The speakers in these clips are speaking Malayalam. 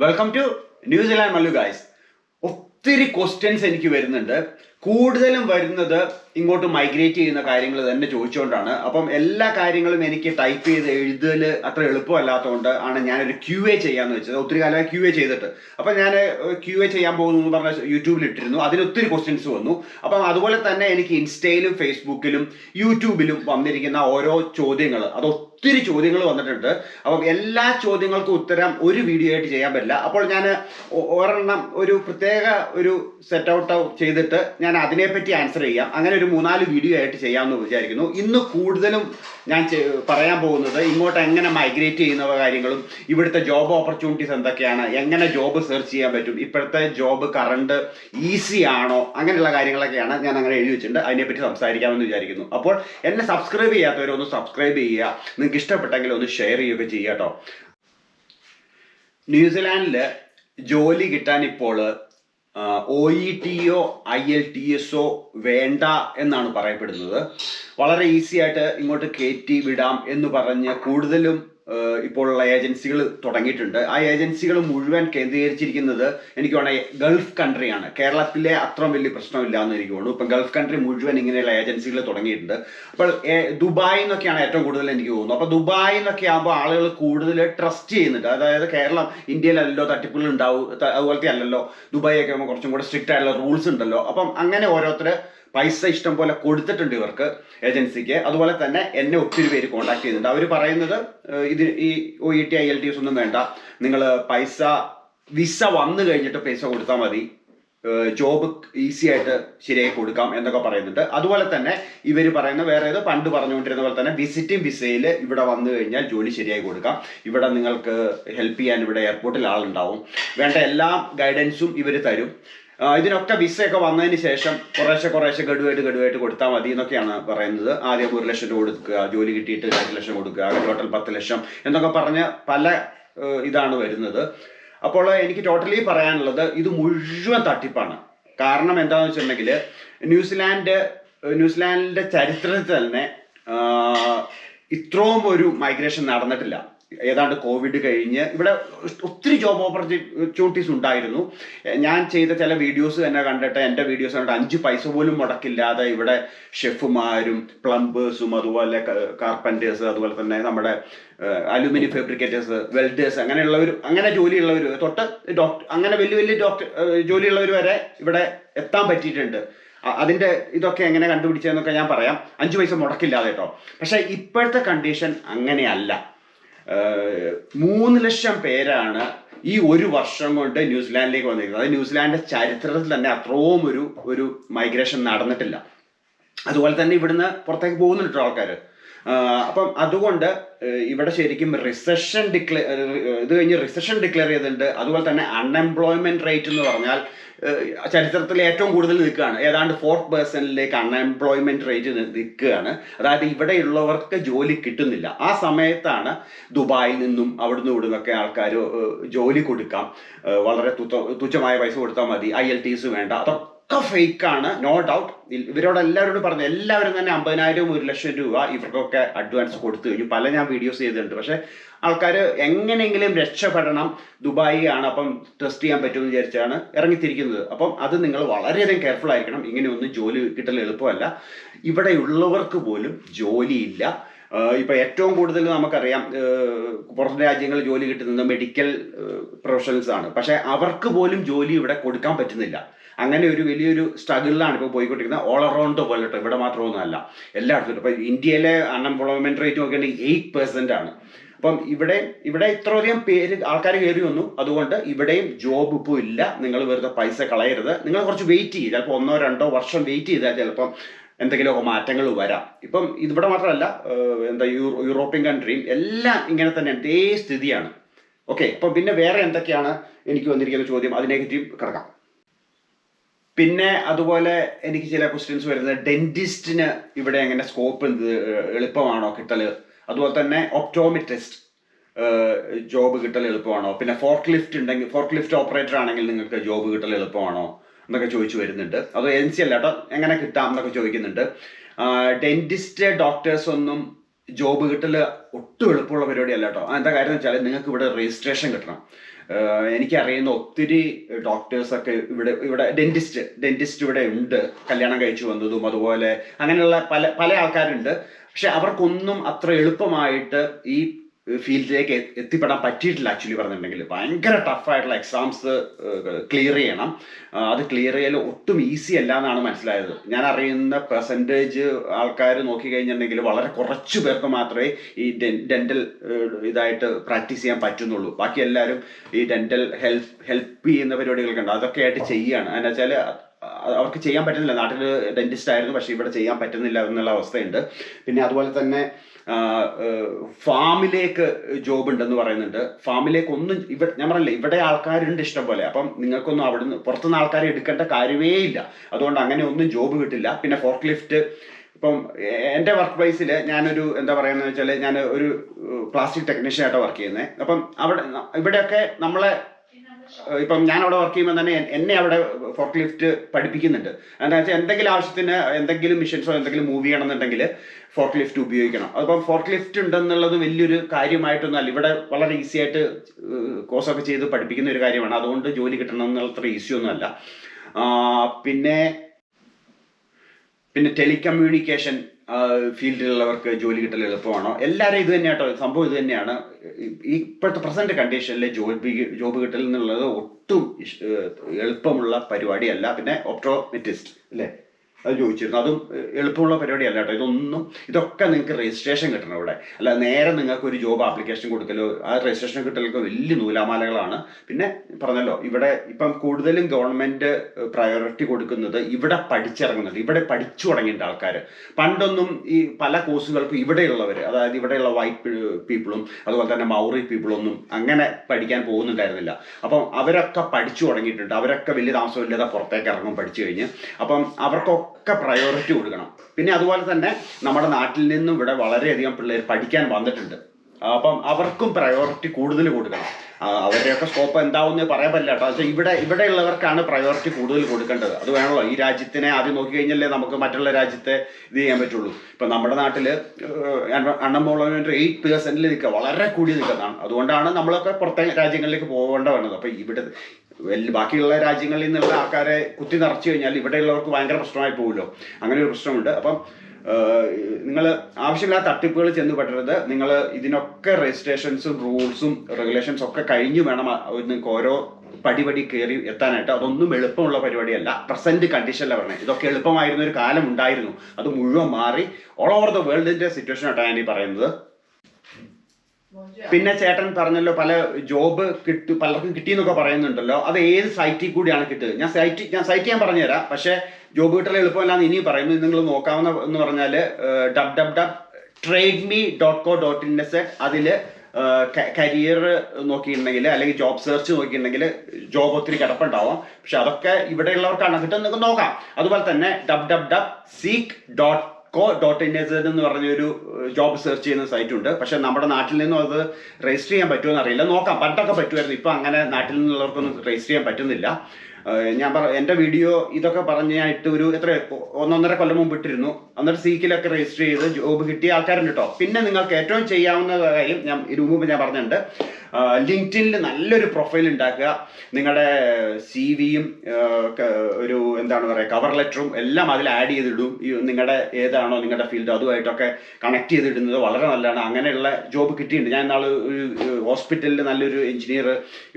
Welcome to New Zealand Mallu guys ഒത്തിരി ക്വസ്റ്റ്യൻസ് എനിക്ക് വരുന്നുണ്ട്. കൂടുതലും വരുന്നത് ഇങ്ങോട്ട് മൈഗ്രേറ്റ് ചെയ്യുന്ന കാര്യങ്ങൾ തന്നെ ചോദിച്ചുകൊണ്ടാണ്. അപ്പം എല്ലാ കാര്യങ്ങളും എനിക്ക് ടൈപ്പ് ചെയ്ത് എഴുതൽ അത്ര എളുപ്പമല്ലാത്തതുകൊണ്ട് ആണ് ഞാനൊരു ക്യു എ ചെയ്യാന്ന് വെച്ചത്. ഒത്തിരി കാലമായി ക്യു എ ചെയ്തിട്ട്. അപ്പം ഞാൻ ക്യു എ ചെയ്യാൻ പോകുന്നു എന്ന് പറഞ്ഞ യൂട്യൂബിൽ ഇട്ടിരുന്നു. അതിന് ഒത്തിരി ക്വസ്റ്റ്യൻസ് വന്നു. അപ്പം അതുപോലെ തന്നെ എനിക്ക് ഇൻസ്റ്റയിലും ഫേസ്ബുക്കിലും യൂട്യൂബിലും വന്നിരിക്കുന്ന ഓരോ ചോദ്യങ്ങൾ അത് ഒത്തിരി ചോദ്യങ്ങൾ വന്നിട്ടുണ്ട്. അപ്പം എല്ലാ ചോദ്യങ്ങൾക്കും ഉത്തരം ഒരു വീഡിയോ ആയിട്ട് ചെയ്യാൻ പറ്റില്ല. അപ്പോൾ ഞാൻ ഒരെണ്ണം ഒരു പ്രത്യേക ഒരു സെറ്റ് ഔട്ട് ചെയ്തിട്ട് ഞാൻ അതിനെപ്പറ്റി ആൻസർ ചെയ്യാം. അങ്ങനെ ഒരു മൂന്നാൽ വീഡിയോ ആയിട്ട് ചെയ്യാമെന്ന് വിചാരിക്കുന്നു. ഇന്ന് കൂടുതലും ഞാൻ പറയാൻ പോകുന്നത് ഇങ്ങോട്ട് എങ്ങനെ മൈഗ്രേറ്റ് ചെയ്യുന്ന കാര്യങ്ങളും ഇവിടുത്തെ ജോബ് ഓപ്പർച്യൂണിറ്റീസ് എന്തൊക്കെയാണ് എങ്ങനെ ജോബ് സെർച്ച് ചെയ്യാൻ പറ്റും ഇപ്പോഴത്തെ ജോബ് കറണ്ട് ഈസി ആണോ അങ്ങനെയുള്ള കാര്യങ്ങളൊക്കെയാണ് ഞാൻ അങ്ങനെ എഴുതി വെച്ചിട്ടുണ്ട്. അതിനെപ്പറ്റി സംസാരിക്കാമെന്ന് വിചാരിക്കുന്നു. അപ്പോൾ എന്നെ സബ്സ്ക്രൈബ് ചെയ്യാത്തവരൊന്ന് സബ്സ്ക്രൈബ് ചെയ്യുക. നിങ്ങൾക്ക് ഇഷ്ടപ്പെട്ടെങ്കിൽ ഒന്ന് ഷെയർ ചെയ്യുകയൊക്കെ ചെയ്യുക കേട്ടോ. ന്യൂസിലാൻഡിൽ ജോലി കിട്ടാൻ ഇപ്പോൾ O E T or IELTS or വേണ്ട എന്നാണ് പറയപ്പെടുന്നത്. വളരെ ഈസി ആയിട്ട് ഇങ്ങോട്ട് കയറ്റി വിടാം എന്ന് പറഞ്ഞ് കൂടുതലും ഇപ്പോഴുള്ള ഏജൻസികൾ തുടങ്ങിയിട്ടുണ്ട്. ആ ഏജൻസികൾ മുഴുവൻ കേന്ദ്രീകരിച്ചിരിക്കുന്നത് എനിക്ക് വേണമെങ്കിൽ ഗൾഫ് കൺട്രിയാണ്. കേരളത്തിലെ അത്ര വലിയ പ്രശ്നമില്ല എന്ന് എനിക്ക് തോന്നുന്നു. ഇപ്പം ഗൾഫ് കൺട്രി മുഴുവൻ ഇങ്ങനെയുള്ള ഏജൻസികൾ തുടങ്ങിയിട്ടുണ്ട്. അപ്പോൾ ദുബായിൽ ദുബായ് എന്നൊക്കെയാണ് ഏറ്റവും കൂടുതൽ എനിക്ക് തോന്നുന്നു അപ്പോൾ ദുബായ് എന്നൊക്കെ ആകുമ്പോൾ ആളുകൾ കൂടുതൽ ട്രസ്റ്റ് ചെയ്യുന്നുണ്ട്. അതായത് കേരളം ഇന്ത്യയിലല്ലോ തട്ടിപ്പുകൾ ഉണ്ടാവും അതുപോലത്തെ അല്ലല്ലോ. ദുബായിയൊക്കെ കുറച്ചും കൂടെ സ്ട്രിക്റ്റ് ആയിട്ടുള്ള റൂൾസ് ഉണ്ടല്ലോ. അപ്പം അങ്ങനെ ഓരോരുത്തർ പൈസ ഇഷ്ടം പോലെ കൊടുത്തിട്ടുണ്ട് ഇവർക്ക് ഏജൻസിക്ക്. അതുപോലെ തന്നെ എന്നെ ഒത്തിരി പേര് കോൺടാക്ട് ചെയ്യുന്നുണ്ട്. അവർ പറയുന്നത് ഇത് ഈ O E T IELTS ഒന്നും വേണ്ട. നിങ്ങൾ പൈസ വിസ വന്നു കഴിഞ്ഞിട്ട് പൈസ കൊടുത്താൽ മതി. ജോബ് ഈസി ആയിട്ട് ശരിയായി കൊടുക്കാം എന്നൊക്കെ പറയുന്നുണ്ട്. അതുപോലെ തന്നെ ഇവർ പറയുന്ന വേറെ ഏത് പണ്ട് പറഞ്ഞുകൊണ്ടിരുന്ന പോലെ തന്നെ വിസിറ്റിംഗ് വിസയിൽ ഇവിടെ വന്നു കഴിഞ്ഞാൽ ജോലി ശരിയായി കൊടുക്കാം. ഇവിടെ നിങ്ങൾക്ക് ഹെൽപ്പ് ചെയ്യാൻ ഇവിടെ എയർപോർട്ടിൽ ആളുണ്ടാവും. വേണ്ട എല്ലാ ഗൈഡൻസും ഇവർ തരും. ഇതിനൊക്കെ വിസയൊക്കെ വന്നതിന് ശേഷം കുറേശ്ശെ കുറേശ്ശെ ഗഡുവായിട്ട് ഗഡുവായിട്ട് കൊടുത്താൽ മതി എന്നൊക്കെയാണ് പറയുന്നത്. ആദ്യം ഒരു ലക്ഷം രൂപ കൊടുക്കുക ജോലി കിട്ടിയിട്ട് രണ്ട് ലക്ഷം കൊടുക്കുക ടോട്ടൽ പത്ത് ലക്ഷം എന്നൊക്കെ പറഞ്ഞ പല ഇതാണ് വരുന്നത്. അപ്പോൾ എനിക്ക് ടോട്ടലി പറയാനുള്ളത് ഇത് മുഴുവൻ തട്ടിപ്പാണ്. കാരണം എന്താണെന്ന് വെച്ചിട്ടുണ്ടെങ്കിൽ ന്യൂസിലാൻഡ് ന്യൂസിലാൻഡിന്റെ ചരിത്രത്തിൽ തന്നെ ഇത്രയും ഒരു മൈഗ്രേഷൻ നടന്നിട്ടില്ല. ഏതാണ്ട് കോവിഡ് കഴിഞ്ഞ് ഇവിടെ ഒത്തിരി ജോബ് ഓപ്പർച്യൂണിറ്റീസ് ഉണ്ടായിരുന്നു. ഞാൻ ചെയ്ത ചില വീഡിയോസ് തന്നെ കണ്ടിട്ട് എന്റെ വീഡിയോസ് കണ്ടിട്ട് അഞ്ച് പൈസ പോലും മുടക്കില്ലാതെ ഇവിടെ ഷെഫുമാരും പ്ലംബേഴ്സും അതുപോലെ കാർപ്പന്റേഴ്സ് അതുപോലെ തന്നെ നമ്മുടെ അലുമിനിയം ഫാബ്രിക്കേറ്റേഴ്സ് വെൽഡേഴ്സ് അങ്ങനെയുള്ളവർ അങ്ങനെ ജോലിയുള്ളവർ തൊട്ട് ഡോക്ടർ അങ്ങനെ വലിയ വലിയ ഡോക്ടർ ജോലിയുള്ളവർ വരെ ഇവിടെ എത്താൻ പറ്റിയിട്ടുണ്ട്. അതിന്റെ ഇതൊക്കെ എങ്ങനെ കണ്ടുപിടിച്ചതെന്നൊക്കെ ഞാൻ പറയാം. അഞ്ച് പൈസ മുടക്കില്ലാതെ കേട്ടോ. പക്ഷെ ഇപ്പോഴത്തെ കണ്ടീഷൻ അങ്ങനെയല്ല. മൂന്ന് ലക്ഷം പേരാണ് ഈ ഒരു വർഷം കൊണ്ട് ന്യൂസിലാൻഡിലേക്ക് വന്നിരിക്കുന്നത്. അത് ന്യൂസിലാൻഡിന്റെ ചരിത്രത്തിൽ തന്നെ അത്രയും ഒരു ഒരു മൈഗ്രേഷൻ നടന്നിട്ടില്ല. അതുപോലെ തന്നെ ഇവിടുന്ന് പുറത്തേക്ക് പോകുന്നുണ്ട് ആൾക്കാർ അപ്പം അതുകൊണ്ട് ഇവിടെ ശരിക്കും റിസഷൻ ഡിക്ലെയർ ഇത് കഴിഞ്ഞ് റിസഷൻ ഡിക്ലെയർ ചെയ്തിട്ടുണ്ട്. അതുപോലെ തന്നെ അൺഎംപ്ലോയ്മെന്റ് റേറ്റ് എന്ന് പറഞ്ഞാൽ ചരിത്രത്തിൽ ഏറ്റവും കൂടുതൽ നിൽക്കുകയാണ്. ഏതാണ്ട് ഫോർ പേഴ്സന്റിലേക്ക് അൺഎംപ്ലോയ്മെന്റ് റേറ്റ് നിൽക്കുകയാണ്. അതായത് ഇവിടെയുള്ളവർക്ക് ജോലി കിട്ടുന്നില്ല. ആ സമയത്താണ് ദുബായിൽ നിന്നും അവിടുന്ന് ഇവിടുന്നൊക്കെ ആൾക്കാർ ജോലി കൊടുക്കാം. വളരെ തുച്ഛ തുച്ഛമായ പൈസ കൊടുത്താൽ മതി. ഐ എൽ ടീസ് വേണ്ട. അതൊക്കെ ഫേക്ക് ഫേക്കാണ് നോ ഡൗട്ട് ഇവരോട് എല്ലാവരോടും പറഞ്ഞു എല്ലാവരും തന്നെ അമ്പതിനായിരം ഒരു ലക്ഷം രൂപ ഇവർക്കൊക്കെ അഡ്വാൻസ് കൊടുത്തു കഴിഞ്ഞു. പല ഞാൻ വീഡിയോസ് ചെയ്തിട്ടുണ്ട്. പക്ഷെ ആൾക്കാർ എങ്ങനെയെങ്കിലും രക്ഷപ്പെടണം. ദുബായി ആണ് അപ്പം ട്രസ്റ്റ് ചെയ്യാൻ പറ്റുമെന്ന് വിചാരിച്ചാണ് ഇറങ്ങിത്തിരിക്കുന്നത്. അപ്പം അത് നിങ്ങൾ വളരെയധികം കെയർഫുൾ ആയിരിക്കണം. ഇങ്ങനെയൊന്നും ജോലി കിട്ടൽ എളുപ്പമല്ല. ഇവിടെ ഉള്ളവർക്ക് പോലും ജോലിയില്ല. ഇപ്പൊ ഏറ്റവും കൂടുതൽ നമുക്കറിയാം പുറം രാജ്യങ്ങളിൽ ജോലി കിട്ടുന്നത് മെഡിക്കൽ പ്രൊഫഷണൽസ് ആണ്. പക്ഷെ അവർക്ക് പോലും ജോലി ഇവിടെ കൊടുക്കാൻ പറ്റുന്നില്ല. അങ്ങനെ ഒരു വലിയൊരു സ്ട്രഗിളിലാണ് ഇപ്പോൾ പോയിക്കൊണ്ടിരിക്കുന്നത്. ഓൾ അറൗണ്ട് വേൾഡ് ഇവിടെ മാത്രമൊന്നുമല്ല. എല്ലായിടത്തും ഇപ്പോൾ ഇന്ത്യയിലെ അൺഎംപ്ലോയ്മെന്റ് റേറ്റ് നോക്കുകയാണെങ്കിൽ എയ്റ്റ് പെർസെന്റ് ആണ്. അപ്പം ഇവിടെ ഇവിടെ ഇത്രയധികം പേര് ആൾക്കാർ കയറി വന്നു. അതുകൊണ്ട് ഇവിടെയും ജോബ് ഇപ്പോൾ ഇല്ല. നിങ്ങൾ വെറുതെ പൈസ കളയരുത്. നിങ്ങൾ കുറച്ച് വെയിറ്റ് ചെയ്യുക ചിലപ്പോൾ ഒന്നോ രണ്ടോ വർഷം വെയിറ്റ് ചെയ്താൽ ചിലപ്പം എന്തെങ്കിലുമൊക്കെ മാറ്റങ്ങൾ വരാം. ഇപ്പം ഇതിവിടെ മാത്രമല്ല എന്താ യൂറോ യൂറോപ്യൻ കൺട്രിയും എല്ലാം ഇങ്ങനെ തന്നെ ഇതേ സ്ഥിതിയാണ്. ഓക്കെ അപ്പം പിന്നെ വേറെ എന്തൊക്കെയാണ് എനിക്ക് വന്നിരിക്കുന്ന ചോദ്യം? അതിനെപ്പറ്റി കിടക്കാം. പിന്നെ അതുപോലെ എനിക്ക് ചില ക്വസ്റ്റ്യൻസ് വരുന്നത്. ഡെന്റിസ്റ്റിന് ഇവിടെ എങ്ങനെ സ്കോപ്പ് എന്ത് എളുപ്പമാണോ കിട്ടൽ അതുപോലെ തന്നെ ഒപ്റ്റോമിറ്റിസ്റ്റ് ജോബ് കിട്ടൽ എളുപ്പമാണോ? പിന്നെ ഫോർക്ക് ലിഫ്റ്റ് ഉണ്ടെങ്കിൽ ഫോർക്ക് ലിഫ്റ്റ് ഓപ്പറേറ്റർ ആണെങ്കിൽ നിങ്ങൾക്ക് ജോബ് കിട്ടൽ എളുപ്പമാണോ എന്നൊക്കെ ചോദിച്ചു വരുന്നുണ്ട്. അത് എൻ സി അല്ല കേട്ടോ. എങ്ങനെ കിട്ടാം എന്നൊക്കെ ചോദിക്കുന്നുണ്ട്. ഡെന്റിസ്റ്റ് ഡോക്ടേഴ്സ് ഒന്നും ജോബ് കിട്ടൽ ഒട്ടും എളുപ്പമുള്ള പരിപാടിയല്ല കേട്ടോ. എന്താ കാര്യം എന്ന് വെച്ചാൽ നിങ്ങൾക്ക് ഇവിടെ രജിസ്ട്രേഷൻ കിട്ടണം. എനിക്കറിയുന്ന ഒത്തിരി ഡോക്ടേഴ്സ് ഒക്കെ ഇവിടെ ഇവിടെ ഡെന്റിസ്റ്റ് ഡെന്റിസ്റ്റ് ഇവിടെ ഉണ്ട്. കല്യാണം കഴിച്ചു വന്നതും അതുപോലെ അങ്ങനെയുള്ള പല പല ആൾക്കാരുണ്ട്. പക്ഷെ അവർക്കൊന്നും അത്ര എളുപ്പമായിട്ട് ഈ ഫീൽഡിലേക്ക് എത്തിപ്പെടാൻ പറ്റിയിട്ടില്ല ആക്ച്വലി പറഞ്ഞിട്ടുണ്ടെങ്കിൽ. ഭയങ്കര ടഫായിട്ടുള്ള എക്സാംസ് ക്ലിയർ ചെയ്യണം. അത് ക്ലിയർ ചെയ്യൽ ഒട്ടും ഈസി അല്ല എന്നാണ് മനസ്സിലായത്. ഞാൻ അറിയുന്ന പെർസെന്റേജ് ആൾക്കാർ നോക്കിക്കഴിഞ്ഞിട്ടുണ്ടെങ്കിൽ വളരെ കുറച്ച് പേർക്ക് മാത്രമേ ഈ ഡെന്റൽ ഇതായിട്ട് പ്രാക്ടീസ് ചെയ്യാൻ പറ്റുന്നുള്ളൂ. ബാക്കി എല്ലാവരും ഈ ഡെന്റൽ ഹെൽപ്പ് ഹെൽപ്പ് ചെയ്യുന്ന പരിപാടികളൊക്കെ ഉണ്ട്. അതൊക്കെ ആയിട്ട് ചെയ്യുകയാണ് എന്നു വെച്ചാൽ അവർക്ക് ചെയ്യാൻ പറ്റുന്നില്ല. നാട്ടിൽ ഡെന്റിസ്റ്റ് ആയിരുന്നു പക്ഷേ ഇവിടെ ചെയ്യാൻ പറ്റുന്നില്ല എന്നുള്ള അവസ്ഥയുണ്ട്. പിന്നെ അതുപോലെ തന്നെ ഫാമിലേക്ക് ജോബ് ഉണ്ടെന്ന് പറയുന്നുണ്ട്. ഫാമിലേക്ക് ഒന്നും ഇവിടെ ഞാൻ പറഞ്ഞില്ല ഇവിടെ ആൾക്കാരുണ്ട് ഇഷ്ടം പോലെ. അപ്പം നിങ്ങൾക്കൊന്നും അവിടുന്ന് പുറത്തുനിന്ന് ആൾക്കാരെ എടുക്കേണ്ട കാര്യമേ ഇല്ല. അതുകൊണ്ട് അങ്ങനെ ഒന്നും ജോബ് കിട്ടില്ല. പിന്നെ ഫോർക്ക് ലിഫ്റ്റ് ഇപ്പം എന്റെ വർക്ക് പ്ലേസിൽ ഞാനൊരു എന്താ പറയുന്നത് വെച്ചാൽ ഞാൻ ഒരു പ്ലാസ്റ്റിക് ടെക്നീഷ്യൻ ആയിട്ട് വർക്ക് ചെയ്യുന്നത് അപ്പം അവിടെ ഇവിടെയൊക്കെ നമ്മളെ ഇപ്പം ഞാൻ അവിടെ വർക്ക് ചെയ്യുമ്പോൾ തന്നെ എന്നെ അവിടെ ഫോർക്ക് ലിഫ്റ്റ് പഠിപ്പിക്കുന്നുണ്ട്. എന്താ വെച്ചാൽ എന്തെങ്കിലും ആവശ്യത്തിന് എന്തെങ്കിലും മിഷൻസോ എന്തെങ്കിലും മൂവ് ചെയ്യണമെന്നുണ്ടെങ്കിൽ ഫോർക്ക് ലിഫ്റ്റ് ഉപയോഗിക്കണം. അതിപ്പം ഫോർക്ക് ലിഫ്റ്റ് ഉണ്ടെന്നുള്ളത് വലിയൊരു കാര്യമായിട്ടൊന്നും അല്ല. ഇവിടെ വളരെ ഈസി ആയിട്ട് കോഴ്സൊക്കെ ചെയ്ത് പഠിപ്പിക്കുന്ന ഒരു കാര്യമാണ്. അതുകൊണ്ട് ജോലി കിട്ടണം എന്നുള്ള അത്ര ഈസി ഒന്നും അല്ല. പിന്നെ പിന്നെ ടെലികമ്മ്യൂണിക്കേഷൻ ഫീൽഡിലുള്ളവർക്ക് ജോലി കിട്ടൽ എളുപ്പമാണോ? എല്ലാവരും ഇത് തന്നെയാട്ടോ സംഭവം ഇത് തന്നെയാണ്. ഇപ്പോഴത്തെ പ്രസന്റ് കണ്ടീഷനിൽ ജോബ് ജോബ് കിട്ടൽ എന്നുള്ളത് ഒട്ടും എളുപ്പമുള്ള പരിപാടിയല്ല. പിന്നെ ഓപ്റ്റോമെറ്റിസ്റ്റ് അല്ലേ? അത് ചോദിച്ചിരുന്നു. അതും എളുപ്പമുള്ള പരിപാടിയല്ല കേട്ടോ. ഇതൊന്നും ഇതൊക്കെ നിങ്ങൾക്ക് രജിസ്ട്രേഷൻ കിട്ടണം ഇവിടെ. അല്ല നേരെ നിങ്ങൾക്ക് ഒരു ജോബ് ആപ്ലിക്കേഷൻ കൊടുക്കലോ ആ രജിസ്ട്രേഷൻ കിട്ടലൊക്കെ വലിയ നൂലാമാലകളാണ്. പിന്നെ പറഞ്ഞല്ലോ ഇവിടെ ഇപ്പം കൂടുതലും ഗവൺമെന്റ് പ്രയോറിറ്റി കൊടുക്കുന്നത് ഇവിടെ പഠിച്ചിറങ്ങുന്നുണ്ട് ഇവിടെ പഠിച്ചു തുടങ്ങിയിട്ടുണ്ട് ആൾക്കാർ പണ്ടൊന്നും ഈ പല കോഴ്സുകൾക്കും ഇവിടെയുള്ളവർ അതായത് ഇവിടെയുള്ള വൈറ്റ് പീപ്പിളും അതുപോലെ തന്നെ മൗറി പീപ്പിളൊന്നും അങ്ങനെ പഠിക്കാൻ പോകുന്നുണ്ടായിരുന്നില്ല. അപ്പം അവരൊക്കെ പഠിച്ചു തുടങ്ങിയിട്ടുണ്ട്. അവരൊക്കെ വലിയ താമസമില്ലാതെ പുറത്തേക്ക് ഇറങ്ങും പഠിച്ചു കഴിഞ്ഞ്. അപ്പം അവർക്കൊക്കെ പ്രയോറിറ്റി കൊടുക്കണം. പിന്നെ അതുപോലെ തന്നെ നമ്മുടെ നാട്ടിൽ നിന്നും ഇവിടെ വളരെയധികം പിള്ളേർ പഠിക്കാൻ വന്നിട്ടുണ്ട്. അപ്പം അവർക്കും പ്രയോറിറ്റി കൂടുതൽ കൊടുക്കണം. അവരുടെയൊക്കെ സ്കോപ്പ് എന്താവുമെന്ന് പറയാൻ പറ്റില്ല കേട്ടോ. പക്ഷേ ഇവിടെ ഇവിടെയുള്ളവർക്കാണ് പ്രയോറിറ്റി കൂടുതൽ കൊടുക്കേണ്ടത്. അത് വേണമല്ലോ. ഈ രാജ്യത്തിനെ ആദ്യം നോക്കി കഴിഞ്ഞല്ലേ നമുക്ക് മറ്റുള്ള രാജ്യത്തെ ഇത് ചെയ്യാൻ പറ്റുള്ളൂ. ഇപ്പം നമ്മുടെ നാട്ടിൽ അൺഎംപ്ലോയ്മെന്റ് എയ്റ്റ് പേഴ്സന്റിൽ നിൽക്കുക. വളരെ കൂടി നിൽക്കുന്നതാണ്. അതുകൊണ്ടാണ് നമ്മളൊക്കെ പുറത്തെ രാജ്യങ്ങളിലേക്ക് പോകേണ്ട വന്നത്. അപ്പം ഇവിടെ ബാക്കിയുള്ള രാജ്യങ്ങളിൽ നിന്നുള്ള ആൾക്കാരെ കുത്തി നിറച്ചു കഴിഞ്ഞാൽ ഇവിടെയുള്ളവർക്ക് ഭയങ്കര പ്രശ്നമായി പോകുമല്ലോ അങ്ങനെ ഒരു പ്രശ്നമുണ്ട്. അപ്പം നിങ്ങൾ ആവശ്യമില്ലാത്ത തട്ടിപ്പുകൾ ചെന്ന് പെടരുത്. നിങ്ങൾ ഇതിനൊക്കെ രജിസ്ട്രേഷൻസും റൂൾസും റെഗുലേഷൻസും ഒക്കെ കഴിഞ്ഞു വേണം നിങ്ങൾക്ക് ഓരോ പടി പടി കയറി എത്താനായിട്ട്. അതൊന്നും എളുപ്പമുള്ള പരിപാടിയല്ല. പ്രസന്റ് കണ്ടീഷനിലാണ് പറഞ്ഞത് ഇതൊക്കെ എളുപ്പമായിരുന്ന ഒരു കാലം ഉണ്ടായിരുന്നു അത് മുഴുവൻ മാറി ഓൾ ഓവർ ദ വേൾഡിന്റെ സിറ്റുവേഷൻ ആയിട്ടാണ് ഞാൻ ഈ പറയുന്നത്. പിന്നെ ചേട്ടൻ പറഞ്ഞല്ലോ പല ജോബ് കിട്ടു പലർക്കും കിട്ടിയെന്നൊക്കെ പറയുന്നുണ്ടല്ലോ. അത് ഏത് സൈറ്റിൽ കൂടിയാണ് കിട്ടുക ഞാൻ സൈറ്റ് ഞാൻ സൈറ്റ് ഞാൻ പറഞ്ഞുതരാം. പക്ഷേ ജോബ് കിട്ടൽ എളുപ്പമല്ലാന്ന് ഇനി പറയുന്നു നിങ്ങൾ നോക്കാവുന്ന എന്ന് പറഞ്ഞാൽ W W W trade me dot co dot in S അതിൽ കരിയർ നോക്കിയിട്ടുണ്ടെങ്കിൽ അല്ലെങ്കിൽ ജോബ് സെർച്ച് നോക്കിയിട്ടുണ്ടെങ്കിൽ ജോബ് ഒത്തിരി കിടപ്പുണ്ടാവും. പക്ഷെ അതൊക്കെ ഇവിടെയുള്ളവർക്കാണ് കിട്ടുന്നത്. നിങ്ങൾക്ക് നോക്കാം. അതുപോലെ തന്നെ W W W seek dot co dot in എന്ന് പറഞ്ഞൊരു ജോബ് സെർച്ച് ചെയ്യുന്ന സൈറ്റ് ഉണ്ട്. പക്ഷെ നമ്മുടെ നാട്ടിൽ നിന്നും അത് രജിസ്റ്റർ ചെയ്യാൻ പറ്റുമോ അറിയില്ല നോക്കാം. പണ്ടൊക്കെ പറ്റുമായിരുന്നു. ഇപ്പം അങ്ങനെ നാട്ടിൽ നിന്നുള്ളവർക്കൊന്നും രജിസ്റ്റർ ചെയ്യാൻ പറ്റുന്നില്ല. ഞാൻ പറ എന്റെ വീഡിയോ ഇതൊക്കെ പറഞ്ഞ് ഞാൻ ഇട്ട് ഒരു എത്ര ഒന്നൊന്നര കൊല്ലം മുമ്പ് ഇട്ടിരുന്നു. അന്നേരം സീക്കിലൊക്കെ രജിസ്റ്റർ ചെയ്ത് ജോബ് കിട്ടിയ ആൾക്കാരുണ്ട് കേട്ടോ പിന്നെ നിങ്ങൾക്ക് ഏറ്റവും ചെയ്യാവുന്ന കാര്യം ഞാൻ ഇതിനു മുമ്പ് ഞാൻ പറഞ്ഞിട്ടുണ്ട്. ലിങ്ക്ഡിനിൽ നല്ലൊരു പ്രൊഫൈൽ ഉണ്ടാക്കുക. നിങ്ങളുടെ സി വിയും ഒരു എന്താണ് പറയുക കവർ ലെറ്ററും എല്ലാം അതിൽ ആഡ് ചെയ്തിടും. ഈ നിങ്ങളുടെ ഏതാണോ നിങ്ങളുടെ ഫീൽഡ് അതുമായിട്ടൊക്കെ കണക്ട് ചെയ്തിടുന്നത് വളരെ നല്ലതാണ്. അങ്ങനെയുള്ള ജോബ് കിട്ടിയിട്ടുണ്ട്. ഞാൻ നാളെ ഒരു ഹോസ്പിറ്റലിൽ നല്ലൊരു എഞ്ചിനീയർ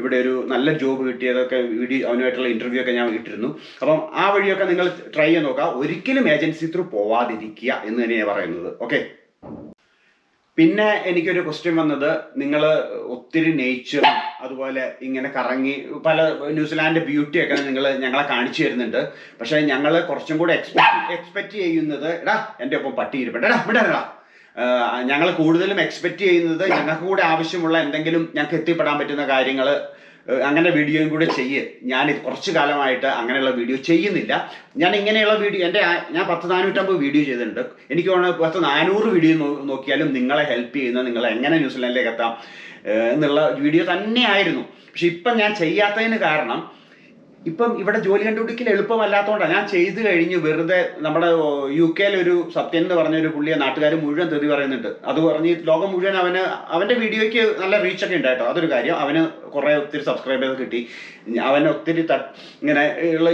ഇവിടെ ഒരു നല്ല ജോബ് കിട്ടിയതൊക്കെ വീഡിയോ അവനുമായിട്ടുള്ള ഇന്റർവ്യൂ ഒക്കെ ഞാൻ ഇട്ടിരുന്നു. അപ്പം ആ വഴിയൊക്കെ നിങ്ങൾ ട്രൈ ചെയ്ത് നോക്കുക. ഒരിക്കലും ഏജൻസി ത്രൂ പോവാതിരിക്കുക എന്ന് തന്നെയാണ് പറയുന്നത്. ഓക്കെ പിന്നെ എനിക്കൊരു ക്വസ്റ്റ്യൻ വന്നത് നിങ്ങൾ ഒത്തിരി നേച്ചർ അതുപോലെ ഇങ്ങനെ കറങ്ങി പല ന്യൂസിലാൻഡ് ബ്യൂട്ടിയൊക്കെ നിങ്ങൾ ഞങ്ങളെ കാണിച്ചു തരുന്നുണ്ട്. പക്ഷേ ഞങ്ങൾ കുറച്ചും കൂടെ എക്സ്പെക്ട് എക്സ്പെക്ട് ചെയ്യുന്നത് എടാ എന്റെ ഒപ്പം പട്ടി ഇരിപ്പട്ടെ എടാ ഞങ്ങൾ കൂടുതലും എക്സ്പെക്ട് ചെയ്യുന്നത് ഞങ്ങൾക്ക് കൂടെ ആവശ്യമുള്ള എന്തെങ്കിലും ഞങ്ങൾക്ക് എത്തിപ്പെടാൻ പറ്റുന്ന കാര്യങ്ങൾ അങ്ങനെ വീഡിയോയും കൂടെ ചെയ്യ്. ഞാൻ കുറച്ച് കാലമായിട്ട് അങ്ങനെയുള്ള വീഡിയോ ചെയ്യുന്നില്ല. ഞാൻ ഇങ്ങനെയുള്ള വീഡിയോ എന്റെ ഞാൻ പത്ത് നാനൂറ്റമ്പത് വീഡിയോ ചെയ്തിട്ടുണ്ട്. എനിക്ക് തോന്നുന്നു പത്ത് നാനൂറ് വീഡിയോ നോക്കിയാലും നിങ്ങളെ ഹെൽപ്പ് ചെയ്യുന്ന നിങ്ങളെ എങ്ങനെ ന്യൂസിലാൻഡിലേക്ക് എത്താം എന്നുള്ള വീഡിയോ തന്നെയായിരുന്നു. പക്ഷെ ഇപ്പം ഞാൻ ചെയ്യാത്തതിന് കാരണം ഇപ്പം ഇവിടെ ജോലി കണ്ടുപിടിക്കൽ എളുപ്പമല്ലാത്തതുകൊണ്ടാണ് ഞാൻ ചെയ്തു കഴിഞ്ഞു വെറുതെ നമ്മുടെ യു കെയിൽ ഒരു സത്യൻ എന്ന് പറഞ്ഞ ഒരു പുള്ളിയെ നാട്ടുകാർ മുഴുവൻ തെറി പറയുന്നുണ്ട്. അത് പറഞ്ഞ് ലോകം മുഴുവൻ അവന് അവന്റെ വീഡിയോയ്ക്ക് നല്ല റീച്ച് ഒക്കെ ഉണ്ടായിട്ടോ. അതൊരു കാര്യം. അവന് കുറെ ഒത്തിരി സബ്സ്ക്രൈബേഴ്സ് കിട്ടി. അവൻ ഒത്തിരി ഇങ്ങനെ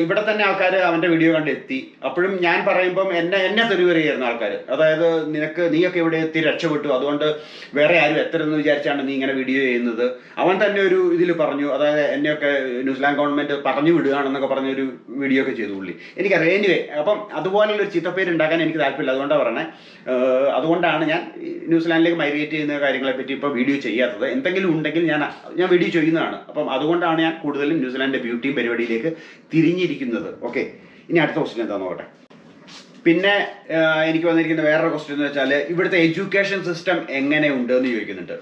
ഇവിടെ തന്നെ ആൾക്കാർ അവന്റെ വീഡിയോ കണ്ട് എത്തി. അപ്പോഴും ഞാൻ പറയുമ്പം എന്നെ എന്നെ തെറി പറയുന്ന ആൾക്കാർ അതായത് നിനക്ക് നീയൊക്കെ ഇവിടെ എത്തി രക്ഷപ്പെട്ടു. അതുകൊണ്ട് വേറെ ആരും എത്തരുതെന്ന് വിചാരിച്ചാണ് നീ ഇങ്ങനെ വീഡിയോ ചെയ്യുന്നത്. അവൻ തന്നെ ഒരു ഇതിൽ പറഞ്ഞു. അതായത് എന്നെയൊക്കെ ന്യൂസിലാൻഡ് ഗവൺമെന്റ് പറഞ്ഞു വിടുകയാണെന്നൊക്കെ പറഞ്ഞ ഒരു വീഡിയോ ഒക്കെ ചെയ്തു പുള്ളി. എനിക്കറിയാം. എനിവേ അപ്പം അതുപോലുള്ള ഒരു ചീത്തപ്പേര് ഉണ്ടാക്കാൻ എനിക്ക് താല്പര്യമില്ല. അതുകൊണ്ടാണ് പറഞ്ഞേ അതുകൊണ്ടാണ് ഞാൻ ന്യൂസിലാൻഡിലേക്ക് മൈഗ്രേറ്റ് ചെയ്യുന്ന കാര്യങ്ങളെ പറ്റി ഇപ്പോൾ വീഡിയോ ചെയ്യാത്തത്. എന്തെങ്കിലും ഉണ്ടെങ്കിൽ ഞാൻ ഞാൻ വീഡിയോ ചെയ്യുന്നതാണ്. അപ്പം അതുകൊണ്ടാണ് ഞാൻ കൂടുതലും ന്യൂസിലാൻഡിന്റെ ബ്യൂട്ടി പരിപാടിയിലേക്ക് തിരിഞ്ഞിരിക്കുന്നത്. ഓക്കെ ഇനി അടുത്ത ക്വസ്റ്റ്യൻ എന്താ നോക്കട്ടെ. പിന്നെ എനിക്ക് വന്നിരിക്കുന്ന വേറൊരു ക്വസ്റ്റ്യൻ എന്ന് വെച്ചാൽ ഇവിടുത്തെ എഡ്യൂക്കേഷൻ സിസ്റ്റം എങ്ങനെയുണ്ട് എന്ന് ചോദിക്കുന്നുണ്ട്.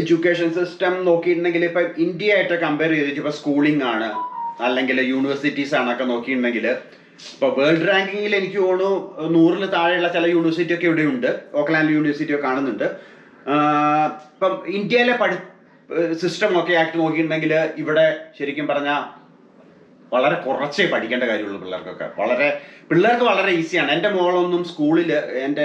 എഡ്യൂക്കേഷൻ സിസ്റ്റം നോക്കിയിട്ടുണ്ടെങ്കിൽ ഇപ്പം ഇന്ത്യ ആയിട്ട് കമ്പയർ ചെയ്തിട്ട് ഇപ്പം സ്കൂളിംഗ് ആണ്. അല്ലെങ്കിൽ യൂണിവേഴ്സിറ്റീസ് ആണൊക്കെ നോക്കിയിട്ടുണ്ടെങ്കിൽ ഇപ്പോൾ വേൾഡ് റാങ്കിങ്ങിൽ എനിക്ക് തോന്നുന്നു നൂറിൽ താഴെയുള്ള ചില യൂണിവേഴ്സിറ്റി ഒക്കെ ഇവിടെ ഉണ്ട് ഓക്ലാൻഡ് യൂണിവേഴ്സിറ്റി കാണുന്നുണ്ട്. ഇപ്പം ഇന്ത്യയിലെ പഠി സിസ്റ്റം ഒക്കെ ആയിട്ട് നോക്കിയിട്ടുണ്ടെങ്കിൽ ഇവിടെ ശരിക്കും പറഞ്ഞാൽ വളരെ കുറച്ചേ പഠിക്കേണ്ട കാര്യമുള്ളൂ പിള്ളേർക്കൊക്കെ. വളരെ പിള്ളേർക്ക് വളരെ ഈസിയാണ് എന്റെ മോളൊന്നും സ്കൂളിൽ എന്റെ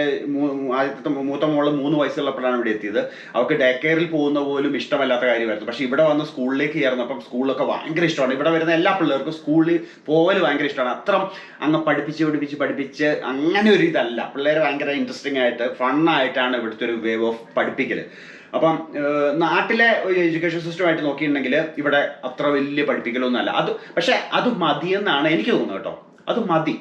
ആദ്യത്തെ മൂത്ത മോൾ മൂന്ന് വയസ്സുള്ളപ്പോഴാണ് ഇവിടെ എത്തിയത്. അവൾക്ക് ഡേ കെയറിൽ പോകുന്ന പോലും ഇഷ്ടമല്ലാത്ത കാര്യമായിരുന്നു. പക്ഷേ ഇവിടെ വന്ന് സ്കൂളിലേക്ക് ചേർന്നപ്പം സ്കൂളിലൊക്കെ ഭയങ്കര ഇഷ്ടമാണ്. ഇവിടെ വരുന്ന എല്ലാ പിള്ളേർക്കും സ്കൂളിൽ പോകൽ ഭയങ്കര ഇഷ്ടമാണ്. അത്ര അങ്ങ് പഠിപ്പിച്ച് പഠിപ്പിച്ച് പഠിപ്പിച്ച് അങ്ങനെ ഒരു ഇതല്ല. പിള്ളേർ ഭയങ്കര ഇൻട്രസ്റ്റിംഗ് ആയിട്ട് ഫണ്ണായിട്ടാണ് ഇവിടുത്തെ ഒരു വേ ഓഫ് പഠിപ്പിക്കൽ അപ്പം നാട്ടിലെ ഒരു എഡ്യൂക്കേഷൻ സിസ്റ്റമായിട്ട് നോക്കിയിട്ടുണ്ടെങ്കിൽ ഇവിടെ അത്ര വലിയ പഠിപ്പിക്കലൊന്നും അല്ല അത് പക്ഷെ അത് മതിയെന്നാണ് എനിക്ക് തോന്നുന്നത് കേട്ടോ. അത് മതി.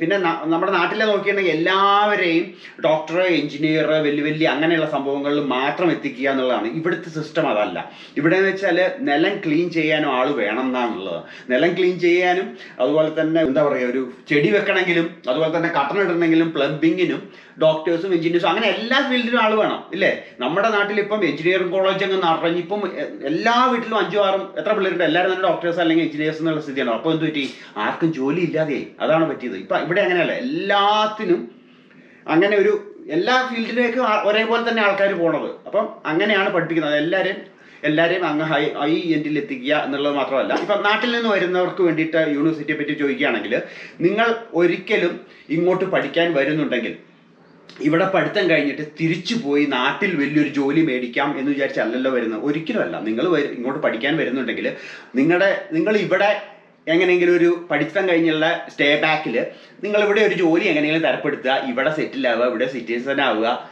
പിന്നെ നമ്മുടെ നാട്ടിലെ നോക്കിയിട്ടുണ്ടെങ്കിൽ എല്ലാവരെയും ഡോക്ടർ എഞ്ചിനീയർ വലിയ വലിയ അങ്ങനെയുള്ള സംഭവങ്ങളിൽ മാത്രം എത്തിക്കുക എന്നുള്ളതാണ്. ഇവിടുത്തെ സിസ്റ്റം അതല്ല. ഇവിടെ എന്ന് വെച്ചാൽ നിലം ക്ലീൻ ചെയ്യാനും ആൾ വേണം എന്നാണുള്ളത്. നിലം ക്ലീൻ ചെയ്യാനും അതുപോലെ തന്നെ എന്താ പറയുക ഒരു ചെടി വെക്കണമെങ്കിലും അതുപോലെ തന്നെ കട്ടൻ ഇടണമെങ്കിലും പ്ലംബിങ്ങിനും ഡോക്ടേഴ്സും എഞ്ചിനീയേഴ്സും അങ്ങനെ എല്ലാ ഫീൽഡിലും ആൾ വേണം ഇല്ലേ? നമ്മുടെ നാട്ടിൽ ഇപ്പം എഞ്ചിനീയറിംഗ് കോളേജ് അങ്ങ് നിറഞ്ഞ് ഇപ്പം എല്ലാ വീട്ടിലും അഞ്ചും ആറും എത്ര പിള്ളേരുണ്ട്? എല്ലാവരും തന്നെ ഡോക്ടേഴ്സ് അല്ലെങ്കിൽ എഞ്ചിനീയേഴ്സ് എന്നുള്ള സ്ഥിതിയാണ്. അപ്പോൾ എന്ത് പറ്റി? ആർക്കും ജോലി ഇല്ലാതെ അതാണ് പറ്റിയത്. ഇപ്പം ഇവിടെ അങ്ങനെയല്ല. എല്ലാത്തിനും അങ്ങനെ ഒരു എല്ലാ ഫീൽഡിലേക്കും ഒരേപോലെ തന്നെ ആൾക്കാർ പോണത്. അപ്പം അങ്ങനെയാണ് പഠിപ്പിക്കുന്നത്. എല്ലാവരെയും എല്ലാവരെയും അങ്ങ് ഹൈ ഹൈ എൻഡിൽ എത്തിക്കുക എന്നുള്ളത് മാത്രമല്ല. ഇപ്പം നാട്ടിൽ നിന്ന് വരുന്നവർക്ക് വേണ്ടിയിട്ട് യൂണിവേഴ്സിറ്റിയെ പറ്റി ചോദിക്കുകയാണെങ്കിൽ നിങ്ങൾ ഒരിക്കലും ഇങ്ങോട്ട് പഠിക്കാൻ വരുന്നുണ്ടെങ്കിൽ ഇവിടെ പഠിത്തം കഴിഞ്ഞിട്ട് തിരിച്ചു പോയി നാട്ടിൽ വലിയൊരു ജോലി മേടിക്കാം എന്ന് വിചാരിച്ചല്ലല്ലോ വരുന്നത്. ഒരിക്കലും അല്ല നിങ്ങൾ ഇങ്ങോട്ട് പഠിക്കാൻ വരുന്നുണ്ടെങ്കിൽ നിങ്ങളുടെ നിങ്ങൾ ഇവിടെ എങ്ങനെയെങ്കിലും ഒരു പഠിത്തം കഴിഞ്ഞുള്ള സ്റ്റേ ബാക്കിൽ നിങ്ങൾ ഇവിടെ ഒരു ജോലി എങ്ങനെയെങ്കിലും തരപ്പെടുത്തുക ഇവിടെ സെറ്റിൽ ആവുക ഇവിടെ സിറ്റിസൺ ആവുക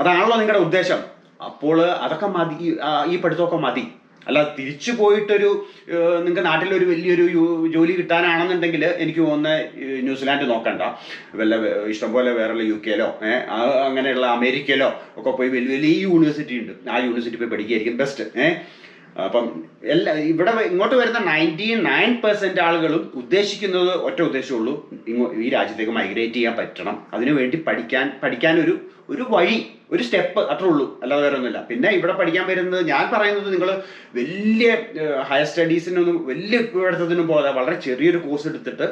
അതാണല്ലോ നിങ്ങളുടെ ഉദ്ദേശം. അപ്പോൾ അതൊക്കെ മതി ഈ- പഠിത്തമൊക്കെ മതി. അല്ല തിരിച്ചു പോയിട്ടൊരു നിങ്ങൾക്ക് നാട്ടിലൊരു വലിയൊരു ജോലി കിട്ടാനാണെന്നുണ്ടെങ്കിൽ എനിക്ക് തോന്നുന്ന ന്യൂസിലാൻഡ് നോക്കണ്ട. വല്ല ഇഷ്ടംപോലെ വേറെ യു കെയിലോ അങ്ങനെയുള്ള അമേരിക്കയിലോ ഒക്കെ പോയി വലിയ വലിയ യൂണിവേഴ്സിറ്റി ഉണ്ട്. ആ യൂണിവേഴ്സിറ്റി പോയി പഠിക്കുകയായിരിക്കും ബെസ്റ്റ് ഏഹ് അപ്പം എല്ലാ ഇവിടെ ഇങ്ങോട്ട് വരുന്ന നയന്റി നയൻ പെർസെന്റ് ആളുകളും ഉദ്ദേശിക്കുന്നത് ഒറ്റ ഉദ്ദേശമുള്ളൂ ഇങ്ങോ ഈ രാജ്യത്തേക്ക് മൈഗ്രേറ്റ് ചെയ്യാൻ പറ്റണം. അതിനുവേണ്ടി പഠിക്കാൻ പഠിക്കാൻ ഒരു ഒരു വഴി ഒരു സ്റ്റെപ്പ് അത്രേ ഉള്ളൂ. അല്ലാതെ വേറെ ഒന്നുമില്ല. പിന്നെ ഇവിടെ പഠിക്കാൻ വരുന്നത് ഞാൻ പറയുന്നത് നിങ്ങൾ വലിയ ഹയർ സ്റ്റഡീസിനൊന്നും വലിയ പഠിത്തത്തിനും പോകാതെ വളരെ ചെറിയൊരു കോഴ്സ് എടുത്തിട്ട്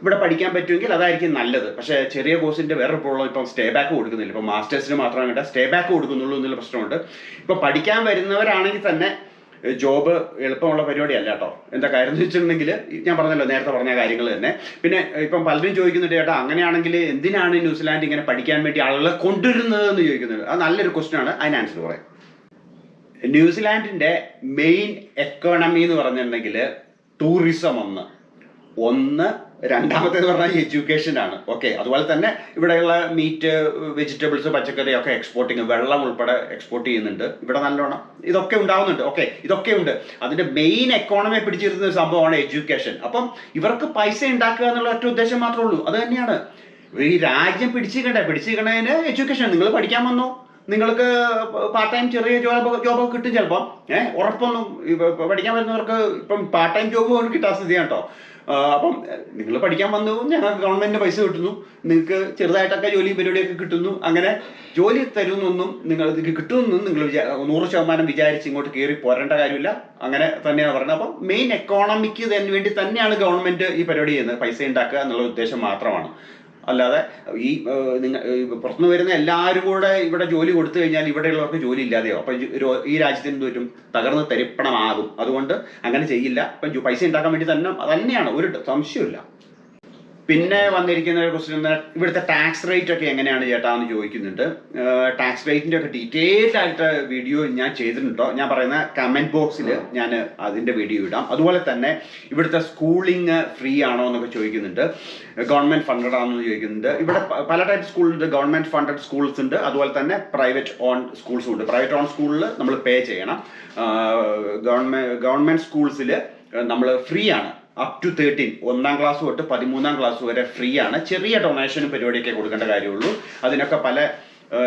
ഇവിടെ പഠിക്കാൻ പറ്റുമെങ്കിൽ അതായിരിക്കും നല്ലത്. പക്ഷേ ചെറിയ കോഴ്സിന്റെ വേറെ പ്രോബ്ലം ഇപ്പം സ്റ്റേ ബാക്ക് കൊടുക്കുന്നില്ല. ഇപ്പം മാസ്റ്റേഴ്സിന് മാത്രം വേണ്ട സ്റ്റേ ബാക്ക് കൊടുക്കുന്നുള്ളൂ എന്നുള്ള പ്രശ്നമുണ്ട്. ഇപ്പം പഠിക്കാൻ വരുന്നവരാണെങ്കിൽ തന്നെ ജോബ് എളുപ്പമുള്ള പരിപാടിയല്ല കേട്ടോ എന്താ കാര്യം എന്ന് വെച്ചിട്ടുണ്ടെങ്കിൽ ഞാൻ പറഞ്ഞല്ലോ നേരത്തെ പറഞ്ഞ കാര്യങ്ങൾ തന്നെ. പിന്നെ ഇപ്പം പലരും ചോദിക്കുന്നുണ്ട് ചേട്ടാ അങ്ങനെയാണെങ്കിൽ എന്തിനാണ് ന്യൂസിലാൻഡ് ഇങ്ങനെ പഠിക്കാൻ വേണ്ടി ആളുകളെ കൊണ്ടുവരുന്നത് എന്ന് ചോദിക്കുന്നത് അത് നല്ലൊരു ക്വസ്റ്റ്യൻ ആണ്. അതിന് ആൻസർ പറയാം. ന്യൂസിലാൻഡിന്റെ മെയിൻ എക്കോണമി എന്ന് പറഞ്ഞിട്ടുണ്ടെങ്കിൽ ടൂറിസം ഒന്ന്. ഒന്ന് രണ്ടാമത്തേത് പറഞ്ഞാൽ എഡ്യൂക്കേഷൻ ആണ്. ഓക്കെ അതുപോലെ തന്നെ ഇവിടെയുള്ള മീറ്റ് വെജിറ്റബിൾസ് പച്ചക്കറി ഒക്കെ എക്സ്പോർട്ടിങ് വെള്ളം ഉൾപ്പെടെ എക്സ്പോർട്ട് ചെയ്യുന്നുണ്ട്. ഇവിടെ നല്ലോണം ഇതൊക്കെ ഉണ്ടാവുന്നുണ്ട്. ഓക്കെ ഇതൊക്കെ ഉണ്ട്. അതിന്റെ മെയിൻ എക്കോണമി പിടിച്ചിരുന്ന സംഭവമാണ് എഡ്യൂക്കേഷൻ അപ്പം ഇവർക്ക് പൈസ ഉണ്ടാക്കുക എന്നുള്ള ഒറ്റ ഉദ്ദേശം മാത്രമേ ഉള്ളൂ. അത് തന്നെയാണ്. ഈ രാജ്യം പിടിച്ചിരിക്കണ്ടേ? പിടിച്ചിരിക്കണതിന് എഡ്യൂക്കേഷൻ നിങ്ങൾ പഠിക്കാൻ വന്നു? നിങ്ങൾക്ക് പാർട്ട് ടൈം ചെറിയ ജോബ് ജോബൊക്കെ കിട്ടും ചിലപ്പം. ഏഹ് ഉറപ്പൊന്നും പഠിക്കാൻ വരുന്നവർക്ക് ഇപ്പം പാർട്ട് ടൈം ജോബ് പോലും കിട്ടാൻ സ്ഥിതിയാണ് കേട്ടോ. അപ്പം നിങ്ങൾ പഠിക്കാൻ വന്നു ഞങ്ങൾക്ക് ഗവൺമെന്റിന് പൈസ കിട്ടുന്നു. നിങ്ങൾക്ക് ചെറുതായിട്ടൊക്കെ ജോലി പരിപാടിയൊക്കെ കിട്ടുന്നു. അങ്ങനെ ജോലി തരുന്നൊന്നും നിങ്ങൾ ഇത് കിട്ടുമെന്നും നിങ്ങൾ വിചാ നൂറ് ശതമാനം വിചാരിച്ച് ഇങ്ങോട്ട് കയറി പോരേണ്ട കാര്യമില്ല. അങ്ങനെ തന്നെയാണ് പറയുന്നത്. അപ്പം മെയിൻ എക്കോണമിക്ക് വേണ്ടി തന്നെയാണ് ഗവൺമെന്റ് ഈ പരിപാടി ചെയ്യുന്നത്. പൈസ ഉണ്ടാക്കുക എന്നുള്ള ഉദ്ദേശം മാത്രമാണ്. അല്ലാതെ ഈ നിങ്ങൾ പുറത്തുനിന്ന് വരുന്ന എല്ലാവരും കൂടെ ഇവിടെ ജോലി കൊടുത്തു കഴിഞ്ഞാൽ ഇവിടെയുള്ളവർക്ക് ജോലി ഇല്ലാതെയോ അപ്പം ഈ രാജ്യത്തിന് എന്ത് പറ്റും? തകർന്ന് തരിപ്പണമാകും. അതുകൊണ്ട് അങ്ങനെ ചെയ്യില്ല. അപ്പം പൈസ ഉണ്ടാക്കാൻ വേണ്ടി തന്നെ തന്നെയാണ്. ഒരു സംശയമില്ല പിന്നെ വന്നിരിക്കുന്ന ഒരു ക്വസ്റ്റ്യൻ ഇവിടുത്തെ ടാക്സ് റേറ്റ് ഒക്കെ എങ്ങനെയാണ് ചേട്ടാ എന്ന് ചോദിക്കുന്നുണ്ട്. ടാക്സ് റേറ്റിന്റെ ഒക്കെ ഡീറ്റെയിൽഡ് ആയിട്ട് വീഡിയോ ഞാൻ ചെയ്തിട്ടുണ്ടോ ഞാൻ പറയുന്ന കമന്റ് ബോക്സിൽ ഞാൻ അതിന്റെ വീഡിയോ ഇടാം. അതുപോലെ തന്നെ ഇവിടുത്തെ സ്കൂളിംഗ് ഫ്രീ ആണോ എന്നൊക്കെ ചോദിക്കുന്നുണ്ട്. ഗവൺമെന്റ് ഫണ്ടഡ് ആണോ എന്ന് ചോദിക്കുന്നുണ്ട്. ഇവിടെ പല ടൈപ്പ് സ്കൂളുണ്ട് ഗവൺമെന്റ് ഫണ്ടഡ് സ്കൂൾസ് ഉണ്ട്. അതുപോലെ തന്നെ പ്രൈവറ്റ് ഓൺ സ്കൂൾസും ഉണ്ട്. പ്രൈവറ്റ് ഓൺ സ്കൂളിൽ നമ്മൾ പേ ചെയ്യണം. ഗവൺമെന്റ് ഗവൺമെന്റ് സ്കൂൾസിൽ നമ്മൾ ഫ്രീ ആണ്. അപ് ടു തേർട്ടീൻ ഒന്നാം ക്ലാസ് തൊട്ട് പതിമൂന്നാം ക്ലാസ് വരെ ഫ്രീ ആണ്. ചെറിയ ഡൊണേഷനും പരിപാടിയൊക്കെ കൊടുക്കേണ്ട കാര്യമുള്ളൂ. അതിനൊക്കെ പല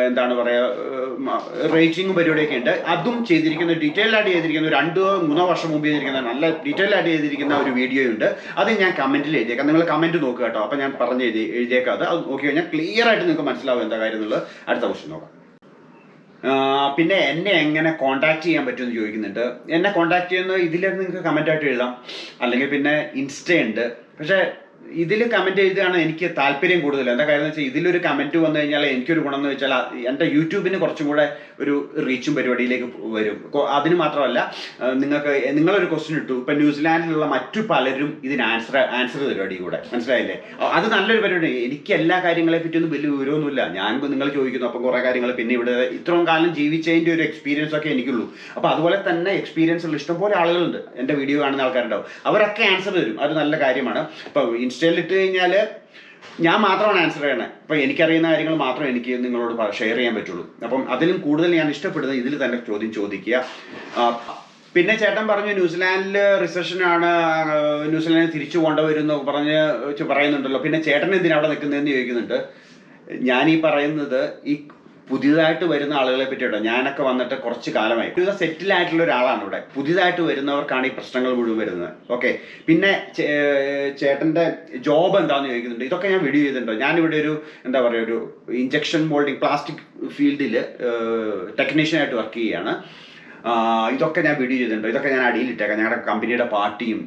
എന്താണ് പറയുക റേറ്റിംഗ് പരിപാടിയൊക്കെ ഉണ്ട്. അതും ചെയ്തിരിക്കുന്ന ഡീറ്റെയിൽ ആയിട്ട് ചെയ്തിരിക്കുന്ന രണ്ട് മൂന്നോ വർഷം മുമ്പ് ചെയ്തിരിക്കുന്ന നല്ല ഡീറ്റെയിൽ ആയിട്ട് ചെയ്തിരിക്കുന്ന ഒരു വീഡിയോ ഉണ്ട്. അത് ഞാൻ കമന്റിൽ എഴുതിയേക്കാം. നിങ്ങൾ കമന്റ് നോക്കുക കേട്ടോ. അപ്പം ഞാൻ പറഞ്ഞ് എഴുതി എഴുതിയേക്കാം അത്. അത് നോക്കി കഴിഞ്ഞാൽ ക്ലിയർ ആയിട്ട് നിങ്ങൾക്ക് മനസ്സിലാവും എന്താ കാര്യം എന്നുള്ളത്. അടുത്ത ക്വസ്റ്റ്യൻ നോക്കാം. പിന്നെ എന്നെ എങ്ങനെ കോണ്ടാക്ട് ചെയ്യാൻ പറ്റുമെന്ന് ചോദിക്കുന്നുണ്ട്. എന്നെ കോണ്ടാക്ട് ചെയ്യുന്ന ഇതിൽ നിങ്ങൾക്ക് കമന്റ് ആയിട്ട് എഴുതാം. അല്ലെങ്കിൽ പിന്നെ ഇൻസ്റ്റ ഉണ്ട്. പക്ഷേ ഇതിൽ കമന്റ് എഴുതുകയാണ് എനിക്ക് താല്പര്യം കൂടുതൽ. എന്താ കാര്യം എന്ന് വെച്ചാൽ ഇതിലൊരു കമന്റ് വന്നു കഴിഞ്ഞാൽ എനിക്കൊരു ഗുണം എന്ന് വെച്ചാൽ എന്റെ യൂട്യൂബിന് കുറച്ചും കൂടെ ഒരു റീച്ചും പരിപാടിയിലേക്ക് വരും. അതിന് മാത്രമല്ല നിങ്ങൾക്ക് നിങ്ങളൊരു ക്വസ്റ്റ്യൻ ഇട്ടു. ഇപ്പം ന്യൂസിലാൻഡിലുള്ള മറ്റു പലരും ഇതിന് ആൻസർ ആൻസർ പരിപാടി കൂടെ. മനസ്സിലായില്ലേ? അത് നല്ലൊരു പരിപാടി. എനിക്ക് എല്ലാ കാര്യങ്ങളെ പറ്റിയൊന്നും വലിയ വിവരമൊന്നുമില്ല. ഞാൻ നിങ്ങൾ ചോദിക്കുന്നു അപ്പം കുറേ കാര്യങ്ങൾ പിന്നെ ഇവിടെ ഇത്രയും കാലം ജീവിച്ചതിന്റെ ഒരു എക്സ്പീരിയൻസ് ഒക്കെ എനിക്കുള്ളൂ. അപ്പോൾ അതുപോലെ തന്നെ എക്സ്പീരിയൻസ് ഉള്ള ഇഷ്ടംപോലെ ആളുകളുണ്ട്. എന്റെ വീഡിയോ കാണുന്ന ആൾക്കാരുണ്ടാവും. അവരൊക്കെ ആൻസർ തരും. അത് നല്ല കാര്യമാണ്. ഇപ്പോൾ ഇൻസ്റ്റയിൽ ഇട്ട് കഴിഞ്ഞാൽ ഞാൻ മാത്രമാണ് ആൻസർ ചെയ്യണത് അപ്പം എനിക്കറിയുന്ന കാര്യങ്ങൾ മാത്രം എനിക്ക് നിങ്ങളോട് ഷെയർ ചെയ്യാൻ പറ്റുള്ളൂ. അപ്പം അതിലും കൂടുതൽ ഞാൻ ഇഷ്ടപ്പെടുന്നത് ഇതിൽ തന്നെ ചോദ്യം ചോദിക്കുക. പിന്നെ ചേട്ടൻ പറഞ്ഞു ന്യൂസിലാൻഡിൽ റിസഷനാണ് ന്യൂസിലാൻഡിൽ തിരിച്ചു കൊണ്ടുവരുന്നു പറഞ്ഞ് പറയുന്നുണ്ടല്ലോ. പിന്നെ ചേട്ടൻ എന്തിനാണ് അവിടെ നിൽക്കുന്നതെന്ന് ചോദിക്കുന്നുണ്ട്. ഞാൻ ഈ പറയുന്നത് ഈ പുതിയതായിട്ട് വരുന്ന ആളുകളെ പറ്റിയിട്ടോ ഞാനൊക്കെ വന്നിട്ട് കുറച്ച് കാലമായി. പുതിയ സെറ്റിൽ ആയിട്ടുള്ള ഒരാളാണ് ഇവിടെ. പുതിയതായിട്ട് വരുന്നവർക്കാണ് ഈ പ്രശ്നങ്ങൾ മുഴുവൻ വരുന്നത്. ഓക്കെ. പിന്നെ ചേട്ടന്റെ ജോബ് എന്താന്ന് ചോദിക്കുന്നുണ്ട്. ഇതൊക്കെ ഞാൻ വീഡിയോ ചെയ്തിട്ടുണ്ടോ? ഞാനിവിടെ ഒരു എന്താ പറയുക ഒരു ഇഞ്ചക്ഷൻ മോൾഡിങ് പ്ലാസ്റ്റിക് ഫീൽഡിൽ ടെക്നീഷ്യനായിട്ട് വർക്ക് ചെയ്യുകയാണ് ഇതൊക്കെ ഞാൻ വീഡിയോ ചെയ്തിട്ടുണ്ട്. ഇതൊക്കെ ഞാൻ അടിയിലിട്ടേക്കാം ഞങ്ങളുടെ കമ്പനിയുടെ പാർട്ടിയും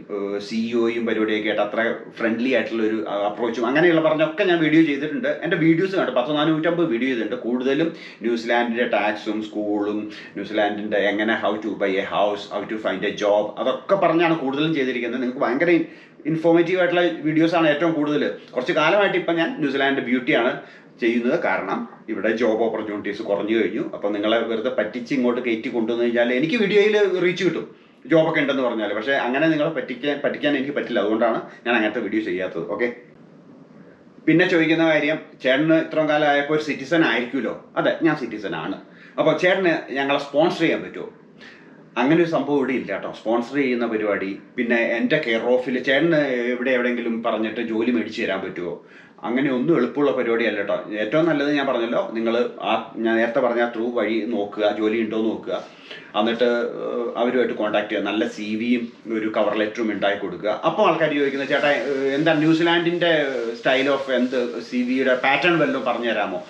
സിഇഒയും പരിപാടിയൊക്കെ ആയിട്ട് അത്ര ഫ്രണ്ട്ലി ആയിട്ടുള്ള ഒരു അപ്രോച്ചും അങ്ങനെയുള്ള പറഞ്ഞൊക്കെ ഞാൻ വീഡിയോ ചെയ്തിട്ടുണ്ട്. എന്റെ വീഡിയോസ് കണ്ടു. പത്ത് നാനൂറ്റമ്പത് വീഡിയോ ചെയ്തിട്ടുണ്ട്. കൂടുതലും ന്യൂസിലാൻഡിന്റെ ടാക്സും സ്കൂളും ന്യൂസിലാൻഡിന്റെ എങ്ങനെ how to buy a house how to find a job അതൊക്കെ പറഞ്ഞാണ് കൂടുതലും ചെയ്തിരിക്കുന്നത്. നിങ്ങൾക്ക് ഭയങ്കര ഇൻഫോർമേറ്റീവ് ആയിട്ടുള്ള വീഡിയോസാണ് ഏറ്റവും കൂടുതൽ കുറച്ച് കാലമായിട്ട് ഇപ്പം ഞാൻ ന്യൂസിലാൻഡ് ബ്യൂട്ടിയാണ് ചെയ്യുന്നത് കാരണം ഇവിടെ ജോബ് ഓപ്പർച്യൂണിറ്റീസ് കുറഞ്ഞു കഴിഞ്ഞു. അപ്പം നിങ്ങളെ വെറുതെ പറ്റിച്ച് ഇങ്ങോട്ട് കയറ്റി കൊണ്ടുവന്നു കഴിഞ്ഞാൽ എനിക്ക് വീഡിയോയിൽ റീച്ച് കിട്ടും. ജോബൊക്കെ ഉണ്ടെന്ന് പറഞ്ഞാൽ പക്ഷേ അങ്ങനെ നിങ്ങളെ പറ്റിക്കാൻ പറ്റിക്കാൻ എനിക്ക് പറ്റില്ല. അതുകൊണ്ടാണ് ഞാൻ അങ്ങനത്തെ വീഡിയോ ചെയ്യാത്തത്. ഓക്കെ പിന്നെ ചോദിക്കുന്ന കാര്യം ചേട്ടന് ഇത്രയും കാലം ആയപ്പോൾ ഒരു സിറ്റിസൺ ആയിരിക്കുമല്ലോ? അതെ ഞാൻ സിറ്റിസൺ ആണ്. അപ്പോൾ ചേട്ടന് ഞങ്ങളെ സ്പോൺസർ ചെയ്യാൻ പറ്റുമോ? അങ്ങനെ ഒരു സംഭവം ഇവിടെ ഇല്ല കേട്ടോ. സ്പോൺസർ ചെയ്യുന്ന പരിപാടി. പിന്നെ എന്റെ കെയർ ഓഫിൽ ചേട്ടന് എവിടെ എവിടെയെങ്കിലും പറഞ്ഞിട്ട് ജോലി മേടിച്ച് തരാൻ പറ്റുമോ? അങ്ങനെ ഒന്നും എളുപ്പമുള്ള പരിപാടിയല്ല കേട്ടോ ഏറ്റവും നല്ലത് ഞാൻ പറഞ്ഞല്ലോ നിങ്ങൾ ആ ഞാൻ നേരത്തെ പറഞ്ഞ ത്രൂ വഴി നോക്കുക ജോലി ഉണ്ടോ നോക്കുക. എന്നിട്ട് അവരുമായിട്ട് കോൺടാക്ട് ചെയ്യുക. നല്ല സി വിയും ഒരു കവർ ലെറ്ററും ഉണ്ടാക്കി കൊടുക്കുക. അപ്പോൾ ആൾക്കാർ ചോദിക്കുന്നത് ചേട്ടാ എന്താ ന്യൂസിലാൻഡിന്റെ സ്റ്റൈൽ ഓഫ് എന്ത് സി വിയുടെ പാറ്റേൺ വല്ലതും പറഞ്ഞു തരാമോ?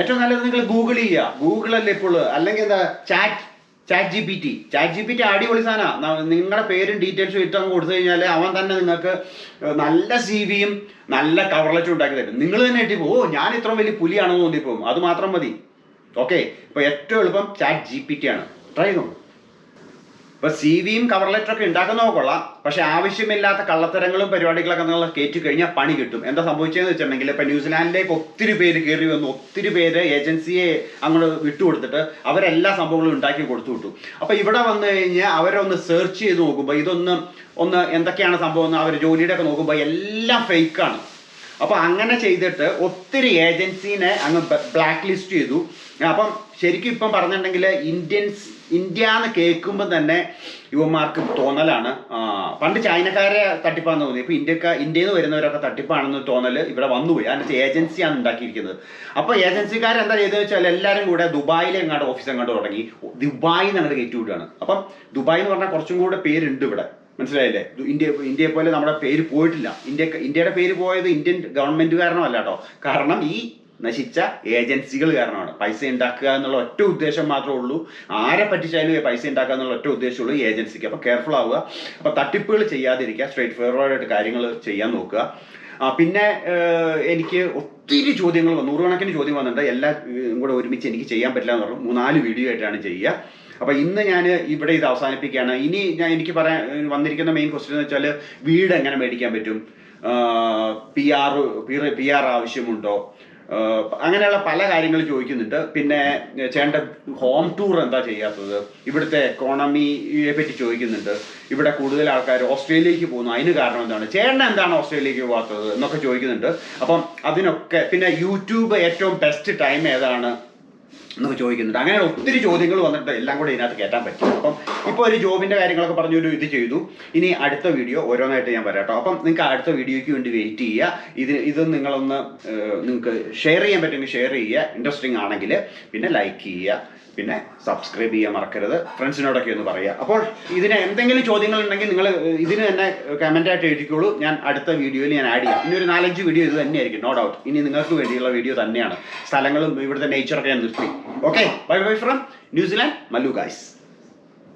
ഏറ്റവും നല്ലത് നിങ്ങൾ ഗൂഗിൾ ചെയ്യുക. ഗൂഗിളല്ലേ ഇപ്പോൾ അല്ലെങ്കിൽ എന്താ chat chat G P T chat G P T അടിപൊളി സാധനമാണ് നിങ്ങളുടെ പേരും ഡീറ്റെയിൽസും ഇട്ട് അങ്ങ് കൊടുത്തു കഴിഞ്ഞാൽ അവൻ തന്നെ നിങ്ങൾക്ക് നല്ല സി വിയും നല്ല ലെറ്ററും ഉണ്ടാക്കി തരും. നിങ്ങൾ തന്നെ എട്ടിപ്പോ ഓ ഞാൻ ഇത്ര വലിയ പുലിയാണെന്ന് തോന്നിപ്പോകും. അത് മാത്രം മതി. ഓക്കെ? ഇപ്പോൾ ഏറ്റവും എളുപ്പം ചാറ്റ് ജി പി ടി ആണ്. ട്രൈ ചെയ്തോ ഇപ്പൊ സി വിയും കവർ ലെറ്റർ ഒക്കെ ഉണ്ടാക്കുന്നതൊക്കെ കൊള്ളാം. പക്ഷെ ആവശ്യമില്ലാത്ത കള്ളത്തരങ്ങളും പരിപാടികളൊക്കെ നിങ്ങൾ കയറ്റി കഴിഞ്ഞാൽ പണി കിട്ടും. എന്താ സംഭവിച്ചതെന്ന് വെച്ചിട്ടുണ്ടെങ്കിൽ ഇപ്പൊ ന്യൂസിലാൻഡിലേക്ക് ഒത്തിരി പേര് കയറി വന്നു. ഒത്തിരി പേര് ഏജൻസിയെ അങ്ങോട്ട് വിട്ടുകൊടുത്തിട്ട് അവരെല്ലാ സംഭവങ്ങളും ഉണ്ടാക്കി കൊടുത്തു വിട്ടു. അപ്പൊ ഇവിടെ വന്നു കഴിഞ്ഞാൽ അവരൊന്ന് സെർച്ച് ചെയ്ത് നോക്കുമ്പോൾ ഇതൊന്ന് ഒന്ന് എന്തൊക്കെയാണ് സംഭവം എന്ന് അവർ ജോലിയുടെ ഒക്കെ നോക്കുമ്പോൾ എല്ലാം ഫേക്കാണ് അപ്പൊ അങ്ങനെ ചെയ്തിട്ട് ഒത്തിരി ഏജൻസീനെ അങ്ങ് ബ്ലാക്ക് ലിസ്റ്റ് ചെയ്തു. അപ്പം ശരിക്കും ഇപ്പം പറഞ്ഞിട്ടുണ്ടെങ്കിൽ ഇന്ത്യൻസ് ഇന്ത്യ എന്ന് കേൾക്കുമ്പോൾ തന്നെ യുവമാർക്ക് തോന്നലാണ്. പണ്ട് ചൈനക്കാരെ തട്ടിപ്പാന്ന് തോന്നി. ഇപ്പൊ ഇന്ത്യക്ക ഇന്ത്യയിൽ നിന്ന് വരുന്നവരൊക്കെ തട്ടിപ്പാണെന്ന് തോന്നൽ ഇവിടെ വന്നുപോയി. അതിനകത്ത് ഏജൻസിയാണ് ഉണ്ടാക്കിയിരിക്കുന്നത്. അപ്പൊ ഏജൻസിക്കാർ എന്താ ചെയ്തതെന്ന് വെച്ചാൽ എല്ലാവരും കൂടെ ദുബായിലെ എങ്ങാണ്ട് ഓഫീസ് എങ്ങാണ്ട് തുടങ്ങി. ദുബായിൽ നിന്ന് അങ്ങോട്ട് കയറ്റി വിടുകയാണ്. അപ്പം ദുബായ് എന്ന് പറഞ്ഞാൽ കുറച്ചും കൂടെ പേരുണ്ട് ഇവിടെ. മനസ്സിലായില്ലേ? ഇന്ത്യ ഇന്ത്യയെ പോലെ നമ്മുടെ പേര് പോയിട്ടില്ല. ഇന്ത്യ ഇന്ത്യയുടെ പേര് പോയത് ഇന്ത്യൻ ഗവൺമെന്റ് കാരണമല്ല കേട്ടോ കാരണം ഈ നശിച്ച ഏജൻസികൾ കാരണമാണ്. പൈസ ഉണ്ടാക്കുക എന്നുള്ള ഒറ്റ ഉദ്ദേശം മാത്രമേ ഉള്ളൂ. ആരെ പറ്റിച്ചാലും പൈസ ഉണ്ടാക്കുക എന്നുള്ള ഒറ്റ ഉദ്ദേശമുള്ളൂ ഏജൻസിക്ക്. അപ്പോൾ കെയർഫുൾ ആവുക. അപ്പോൾ തട്ടിപ്പുകൾ ചെയ്യാതിരിക്കുക. സ്ട്രേറ്റ് ഫോർവേഡ് ആയിട്ട് കാര്യങ്ങൾ ചെയ്യാൻ നോക്കുക. പിന്നെ എനിക്ക് ഒത്തിരി ചോദ്യങ്ങൾ നൂറുകണക്കിന് ചോദ്യം വന്നിട്ടുണ്ട്. എല്ലാം കൂടെ ഒരുമിച്ച് എനിക്ക് ചെയ്യാൻ പറ്റില്ല എന്ന് പറഞ്ഞു. മൂന്നാൽ വീഡിയോ ആയിട്ടാണ് ചെയ്യുക. അപ്പൊ ഇന്ന് ഞാൻ ഇവിടെ ഇത് അവസാനിപ്പിക്കുകയാണ്. ഇനി ഞാൻ എനിക്ക് പറയാൻ വന്നിരിക്കുന്ന മെയിൻ ക്വസ്റ്റ്യൻ എന്ന് വെച്ചാൽ വീട് എങ്ങനെ മേടിക്കാൻ പറ്റും? പി ആർ പി ആർ ആവശ്യമുണ്ടോ? അങ്ങനെയുള്ള പല കാര്യങ്ങൾ ചോദിക്കുന്നുണ്ട്. പിന്നെ ചേട്ടന്റെ ഹോം ടൂർ എന്താ ചെയ്യാത്തത്? ഇവിടുത്തെ എക്കോണമിയെ പറ്റി ചോദിക്കുന്നുണ്ട്. ഇവിടെ കൂടുതൽ ആൾക്കാർ ഓസ്ട്രേലിയക്ക് പോകുന്നു. അതിന് കാരണം എന്താണ്? ചേട്ടൻ എന്താണ് ഓസ്ട്രേലിയക്ക് പോകാത്തത് എന്നൊക്കെ ചോദിക്കുന്നുണ്ട്. അപ്പം അതിനൊക്കെ പിന്നെ യൂട്യൂബ് ഏറ്റവും ബെസ്റ്റ് ടൈം ഏതാണ്? എന്നൊക്കെ ചോദിക്കുന്നുണ്ട്. അങ്ങനെ ഒത്തിരി ചോദ്യങ്ങൾ വന്നിട്ട് എല്ലാം കൂടെ ഇതിനകത്ത് കയറ്റാൻ പറ്റും. അപ്പം ഇപ്പോൾ ഒരു ജോബിന്റെ കാര്യങ്ങളൊക്കെ പറഞ്ഞൊരു ഇത് ചെയ്തു. ഇനി അടുത്ത വീഡിയോ ഓരോന്നായിട്ട് ഞാൻ കേട്ടോ അപ്പം നിങ്ങൾക്ക് അടുത്ത വീഡിയോയ്ക്ക് വേണ്ടി വെയിറ്റ് ചെയ്യുക. ഇത് ഇത് നിങ്ങളൊന്ന് നിങ്ങൾക്ക് ഷെയർ ചെയ്യാൻ പറ്റുമെങ്കിൽ ഷെയർ ചെയ്യുക. ഇൻട്രസ്റ്റിംഗ് ആണെങ്കിൽ പിന്നെ ലൈക്ക് ചെയ്യുക. പിന്നെ സബ്സ്ക്രൈബ് ചെയ്യാൻ മറക്കരുത്. ഫ്രണ്ട്സിനോടൊക്കെ ഒന്ന് പറയുക. അപ്പോൾ ഇതിന് എന്തെങ്കിലും ചോദ്യങ്ങൾ ഉണ്ടെങ്കിൽ നിങ്ങൾ ഇതിന് തന്നെ കമന്റ് ആയിട്ട് എഴുതിക്കോളൂ. ഞാൻ അടുത്ത വീഡിയോയിൽ ഞാൻ ആഡ് ചെയ്യാം. ഇനി ഒരു നാലഞ്ച് വീഡിയോ ഇത് തന്നെയായിരിക്കും നോ ഡൗട്ട് ഇനി നിങ്ങൾക്ക് വേണ്ടിയുള്ള വീഡിയോ തന്നെയാണ്. സ്ഥലങ്ങളും ഇവിടുത്തെ നേച്ചറൊക്കെ ഞാൻ നിർത്തി. Okay bye bye from New Zealand Mallu guys